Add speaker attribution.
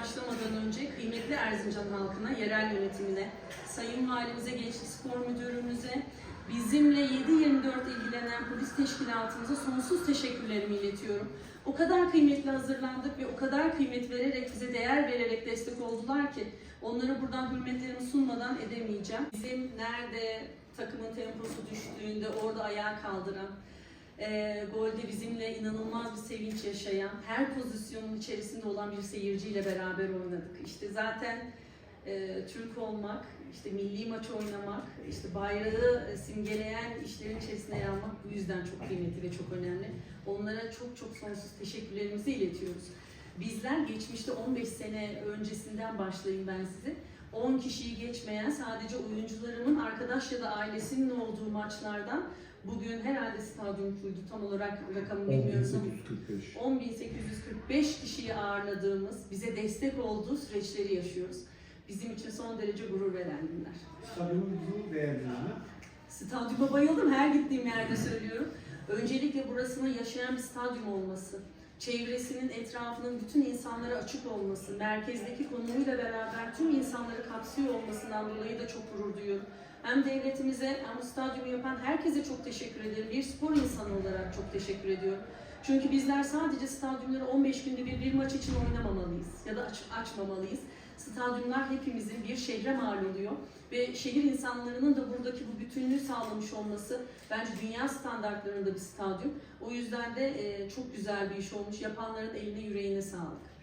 Speaker 1: başlamadan önce kıymetli Erzincan halkına, yerel yönetimine, Sayın Valimize, Gençlik Spor Müdürümüze, bizimle 7-24 ilgilenen polis teşkilatımıza sonsuz teşekkürlerimi iletiyorum. O kadar kıymetli hazırlandık ve o kadar kıymet vererek, bize değer vererek destek oldular ki onlara buradan hürmetlerimi sunmadan edemeyeceğim. Bizim nerede takımın temposu düştüğünde orada ayağa kaldıran, e, golde bizimle inanılmaz bir sevinç yaşayan, her pozisyonun içerisinde olan bir seyirciyle beraber oynadık. İşte zaten e, Türk olmak, işte milli maç oynamak, işte bayrağı e, simgeleyen işlerin içerisine yer almak bu yüzden çok kıymetli ve çok önemli. Onlara çok çok sonsuz teşekkürlerimizi iletiyoruz. Bizler geçmişte 15 sene öncesinden başlayayım ben size. 10 kişiyi geçmeyen sadece oyuncularımın arkadaş ya da ailesinin olduğu maçlardan bugün herhalde stadyum kurdu tam olarak rakamı bilmiyoruz ama
Speaker 2: 1845.
Speaker 1: 10.845 kişiyi ağırladığımız, bize destek olduğu süreçleri yaşıyoruz. Bizim için son derece gurur veren günler.
Speaker 2: Stadyumumuzu beğendiniz mi?
Speaker 1: Stadyuma bayıldım, her gittiğim yerde söylüyorum. Öncelikle burasının yaşayan bir stadyum olması, çevresinin, etrafının bütün insanlara açık olması, merkezdeki konumuyla beraber tüm insanları kapsıyor olmasından dolayı da çok gurur duyuyorum. Hem devletimize hem stadyumu yapan herkese çok teşekkür ederim. Bir spor insanı olarak çok teşekkür ediyorum. Çünkü bizler sadece stadyumları 15 günde bir bir maç için oynamamalıyız ya da aç, açmamalıyız. Stadyumlar hepimizin bir şehre mal oluyor ve şehir insanlarının da buradaki bu bütünlüğü sağlamış olması bence dünya standartlarında bir stadyum. O yüzden de e, çok güzel bir iş olmuş. Yapanların eline yüreğine sağlık.